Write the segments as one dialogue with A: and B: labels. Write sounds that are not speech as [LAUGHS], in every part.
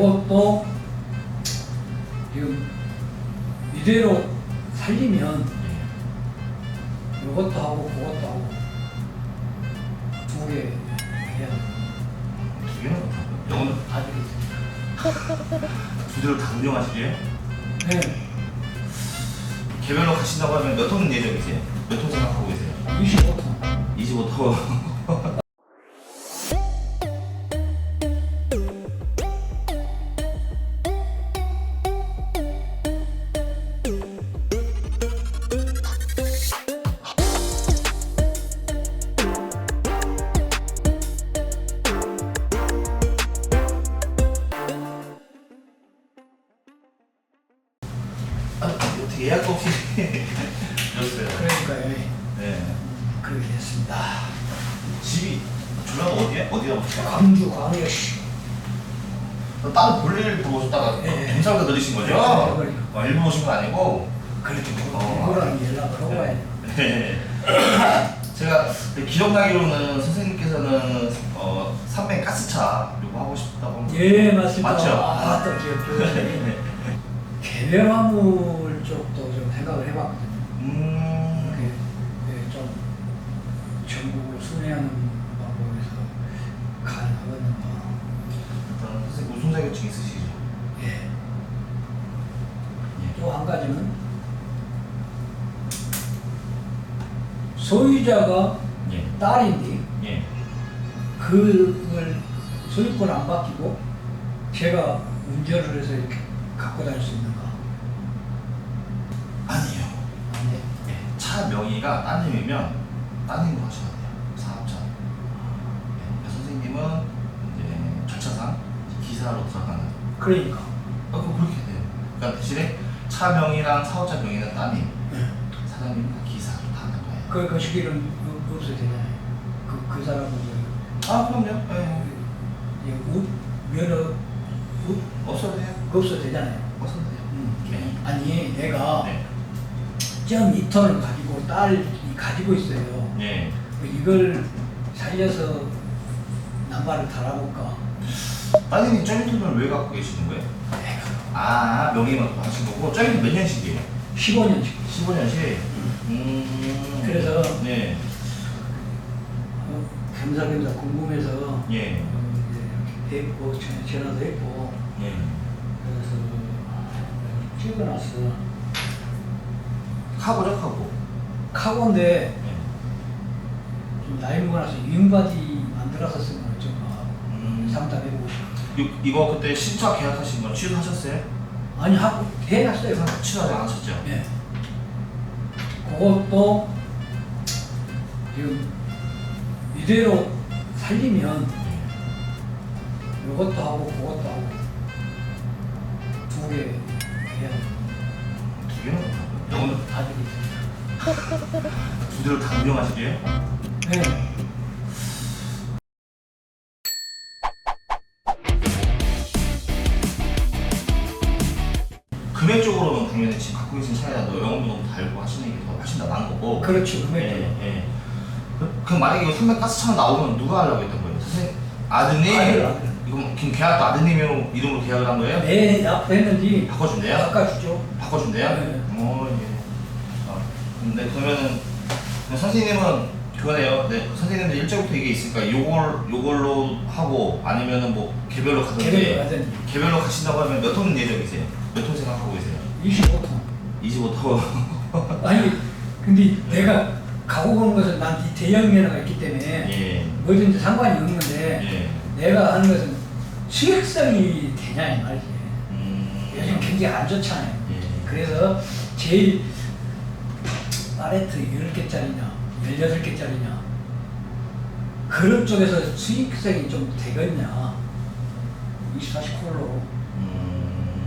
A: 그것도 지금 이대로 살리면 이것도 하고 그것도 하고 두 개 해야
B: 두 개는 못하고요. 영어는
A: 다 되겠습니다.
B: 두 대로 다 운영하시게요?
A: 네,
B: 개별로 가신다고 하면 몇 톤 예정이세요? 몇 톤 생각하고 계세요?
A: 25톤.
B: 25톤. [LAUGHS]
A: 그렇게 됐습니다.
B: 집이 주변 어디에? 보세요?
A: 광주 광역시
B: 다른 볼일 보고 싶다가
A: 예, 예.
B: 경찰서 들으신 거죠?
A: 예.
B: 어, 일부 오신 건 아니고
A: 그렇게
B: 어.
A: 누구랑 연락을 하고 와야.
B: 네. [COUGHS] 제가 기억나기로는 선생님께서는 어, 삼매 가스차 요구하고 싶다고
A: 예 맞습니다.
B: 맞죠?
A: 아, 또 기억 좋으시네. 개별 화물 쪽도 좀 생각을 해봤거든요.
B: 음...
A: 전국을 순회하는 방법에서 가능하겠는가.
B: 일단 선생님 우승 자격증 있으시죠?
A: 예.
B: 예.
A: 또 한 가지는 소유자가
B: 예.
A: 딸인데
B: 예.
A: 그걸 소유권 안 바뀌고 제가 운전을 해서 이렇게 갖고 다닐 수 있는가? 안 돼.
B: 예. 차 명의가 따님이면 따님으로 하셔야 돼요. 사업자. 예. 선생님은 이제 절차상 기사로 들어가는
A: 그러니까.
B: 어, 그럼 그렇게 돼요. 그러니까 대신에 차 명의랑 사업자 명의는 따님, 사장님은 다 기사로 다 하는 거예요.
A: 그, 그 시기는 없- 없어도 되잖아요. 그, 그 사람은
B: 아, 그럼요. 예.
A: 이제 우, 면허 우,
B: 없어도 돼요.
A: 없어도 되잖아요.
B: 없어도 돼요. 네.
A: 아니 내가
B: 네.
A: 점 2톤을 가지고 딸이 가지고 있어요.
B: 네.
A: 이걸 살려서 남발을 달아볼까?
B: 따님이 점이톤을 왜 갖고 계시는 거예요? 아, 명의만 하신 거고, 점이톤 몇 년씩이에요?
A: 15년씩.
B: 15년씩? 음.
A: 그래서
B: 네.
A: 어, 겸사겸사 궁금해서
B: 예.
A: 어, 이제 이렇게 했고 전- 전화도 했고
B: 예.
A: 그래서 찍어놨어.
B: 카고죠, 카고.
A: 카고인데
B: 예.
A: 좀 나이 먹어나서 윙바디 만들어서 쓰면 좀
B: 음.
A: 상담해보고 싶어.
B: 이, 이거 그때 신차 계약하신 건 취소하셨어요?
A: 아니 하고 해놨어요.
B: 취소하지 않으셨죠?
A: 예. 그것도 지금 이대로 살리면 이것도 하고 그것도 하고 두 개 해야
B: 두 개는 못하고요. 영어는
A: 다 되겠습 다
B: 운영하시게요?
A: 네.
B: 금액적으로는 당연히 지금 갖고 계신 차에라도 영업도 너무 달고 하시는 게 더 훨씬 더 나은 거고.
A: 그렇죠. 금액도.
B: 예, 예. 그- 그럼 만약에 이거 300 가스차가 나오면 누가 하려고 했던 거예요? 선생님? 아드님?
A: 아들, 아들.
B: 이건 지금 계약도 아드님 이름으로 계약을 한 거예요?
A: 내 앞에 했는지
B: 바꿔준대요?
A: 바꿔주죠.
B: 바꿔준대요?
A: 네.
B: 근데 그러면은 선생님은 그거네요. 네, 선생님들 일정부터 이게 있으니까 요걸 요걸로 하고 아니면은 뭐 개별로 가든지
A: 개별로 가든지.
B: 개별로 가신다고 하면 몇 톤 예정이세요? 몇 톤 생각하고 계세요?
A: 25톤.
B: 25톤. [LAUGHS]
A: 아니 근데 내가 가고 보는 것은 난 이 대형 면허가 있기 때문에
B: 예.
A: 뭐든지 상관이 없는데
B: 예.
A: 내가 하는 것은 수익성이 되냐 이 말이지.
B: 음.
A: 요즘 경기가 안 좋잖아요.
B: 예.
A: 그래서 제일 파레트 10개짜리냐 16개짜리냐 그런 쪽에서 수익성이 좀 되겠냐 24시 콜로
B: 음.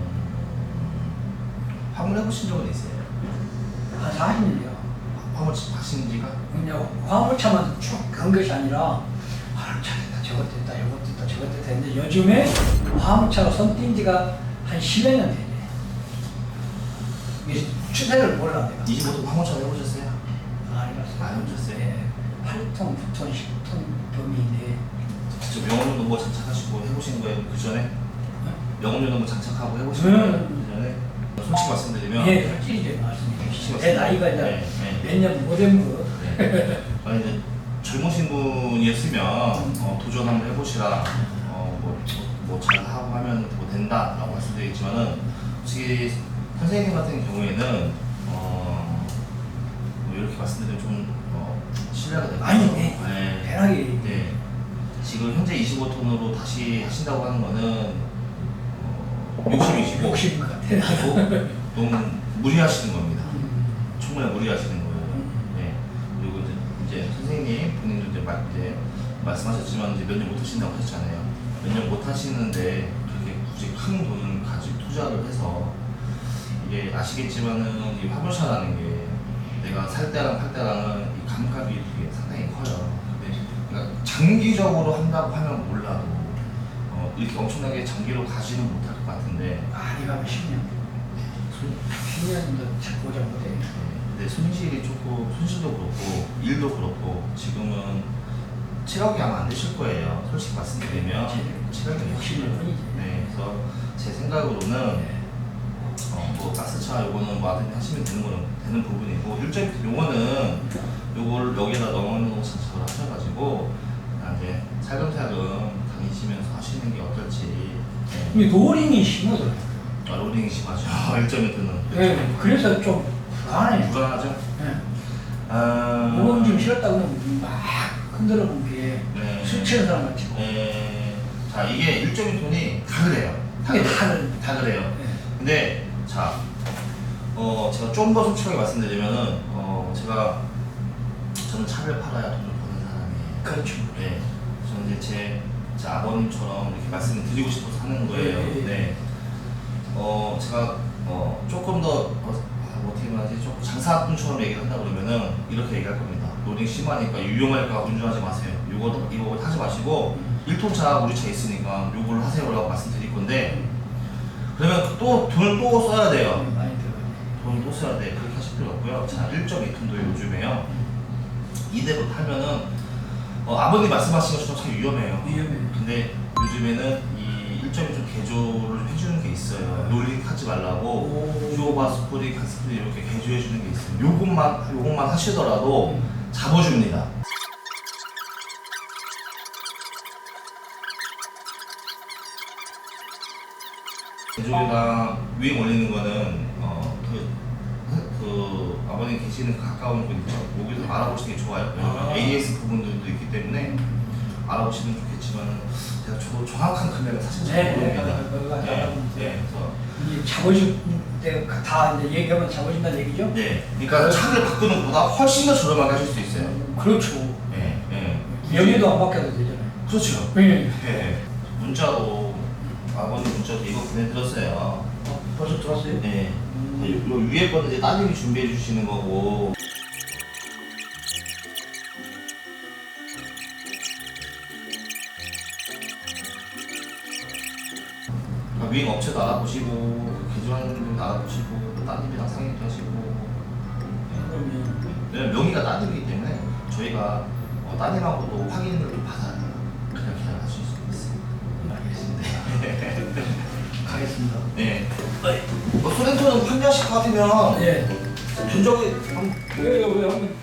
B: 화물 해 보신 적은 있어요?
A: 한 40년이요.
B: 화물 하신 지가?
A: 그냥 화물차만 쭉 간 것이 아니라 화물차 됐다 저것 됐다 이것 됐다 저것 됐다 했는데 요즘에 화물차로 손 띈 지가 한 10여 년 되네. 추세를 몰라 내가.
B: 25톤 화물차 해보셨어요?
A: 많이 봤어요.
B: 안 해보셨어요?
A: 네. 8톤, 9톤, 10톤 범위인데
B: 직접 영어도 뭐 장착하시고 해보신 거예요 그 전에? 영업용도 장착하고 해보시면
A: 음.
B: 전에 솔직히 말씀드리면
A: 예, 솔직히 이제 말씀해 주시죠. 제. 나이가 이제
B: 네, 네.
A: 몇년 못된 거.
B: 네. 아니 이제 젊으신 분이었으면 어, 도전 한번 해보시라 어뭐잘 하고 하면 뭐 된다라고 말씀드리겠지만은 솔직히 선생님 같은 경우에는 어, 뭐 이렇게 말씀드리면 좀 어, 신뢰가 되고
A: 아니, 네.
B: 네.
A: 편하게.
B: 네. 지금 현재 25톤으로 다시 하신다고 하는 거는 어, 욕심이시고
A: 욕심인 것 같아요.
B: 그리고 너무 무리하시는 겁니다.
A: 음.
B: 정말 무리하시는 거예요. 네. 그리고 이제, 이제 선생님 본인도 이제, 말, 이제 말씀하셨지만 이제 몇 년 못 하신다고 하셨잖아요. 몇 년 못 하시는데 그렇게 굳이 큰 돈을 가지고 투자를 해서 이게 아시겠지만은 이 화물차라는 게 내가 살 때랑 팔 때랑은 이 감각이 되게 상당히 커요. 근데 그러니까 장기적으로 한다고 하면 몰라도 어, 이렇게 엄청나게 장기로 가지는 못할 것 같은데
A: 많이 가면 10년.
B: 손,
A: 10년도 자꾸 보자 못해.
B: 근데 손실이 좋고 손실도 그렇고 일도 그렇고 지금은 7억이 아마 안 되실 거예요. 솔직히 말씀드리면 7억이
A: 욕심일 뿐이지.
B: 네, 그래서 제 생각으로는 2차 요거는 뭐 아드님 하시면 되는 거는 되는 부분이고 일제 그 요거는 요거를 여기다 넣어놓는 거 작성을 하셔가지고 이제 차근차근 다니시면서 하시는 게 어떨지 네.
A: 근데 로링이 심하더라고요.
B: 아, 로딩이 심하죠 [LAUGHS] 1.2등은
A: 네, 그래서 좀 불안해.
B: 불안하죠?
A: 네.
B: 아...
A: 좀 쉬었다 그러면 막 흔들어 본 게,
B: 네.
A: 술 취한 사람같고
B: 네. 자 이게 1.2톤이 다 그래요 다 그래요.
A: 다 그래요.
B: 다 그래요
A: 네.
B: 근데 자 어 제가 좀 더 솔직하게 말씀드리면은 어 제가 저는 차를 팔아야 돈을 버는 사람이에요.
A: 그렇죠.
B: 네, 저는 이제 제, 제 아버님처럼 이렇게 말씀을 드리고 싶어서 하는 거예요.
A: 네, 네, 네.
B: 네. 어 제가 어 조금 더 어, 아, 뭐 어떻게 말하지? 좀 장사꾼처럼 얘기를 한다 그러면은 이렇게 얘기할 겁니다. 로딩 심하니까 위험할까 운전하지 마세요. 이거 이거 하지 마시고
A: 음.
B: 1톤 차 우리 차 있으니까 요걸 하세요라고 말씀드릴 건데 그러면 또 돈을 또 써야 돼요. 돈을 또 써야 돼. 그렇게 하실 필요 없고요. 자 1.2톤도 요즘에요. 이대로 타면은 어, 아버님 말씀하신 것처럼 참 위험해요.
A: 위험해.
B: 근데 요즘에는 이 1.2톤 개조를 해주는 게 있어요. 놀링 하지 말라고
A: 오.
B: 쇼바 스프링, 가스프링 이렇게 개조해 주는 게 있어요. 요것만 요것만 하시더라도
A: 음.
B: 잡아줍니다. 개조기랑 위에 올리는 거는 어 그그 아버님 계시는 그 가까운 분 있죠. 여기서 알아보시는 게 좋아요. 왜냐면
A: 아.
B: AS 부분들도 있기 때문에 알아보시면 좋겠지만 제가 저 정확한 금액을 사실 잘
A: 네, 네,
B: 모릅니다.
A: 네,
B: 네,
A: 알아보면
B: 네, 그래서
A: 이제 잡아줄 때다 이제 얘기하면 잡아준다는 얘기죠?
B: 네, 그러니까 차를 바꾸는 것보다 훨씬 더 저렴하게 하실 수 있어요.
A: 그렇죠.
B: 네, 네.
A: 명예도 안 바뀌어도 되잖아요.
B: 그렇죠.
A: 네.
B: 네. 문자로 아버님 문자도 이거 보내드렸어요.
A: 어, 벌써 들었어요?
B: 네.
A: 음.
B: 요, 요 위에 거는 이제 따님이 준비해 주시는 거고. 위행 업체도 알아보시고 분도 알아보시고 따님이랑 상의도 하시고 네.
A: 그러면
B: 명의가 따님이기 때문에 저희가 어, 따님하고도 확인을 좀 받아야 돼요. 그냥 기다려주실 수 있어요.
A: 알겠습니다. [LAUGHS] 가겠습니다.
B: 네. 뭐 판매하실 것 같으면
A: 예.
B: 전적이 한
A: 왜요, 왜요?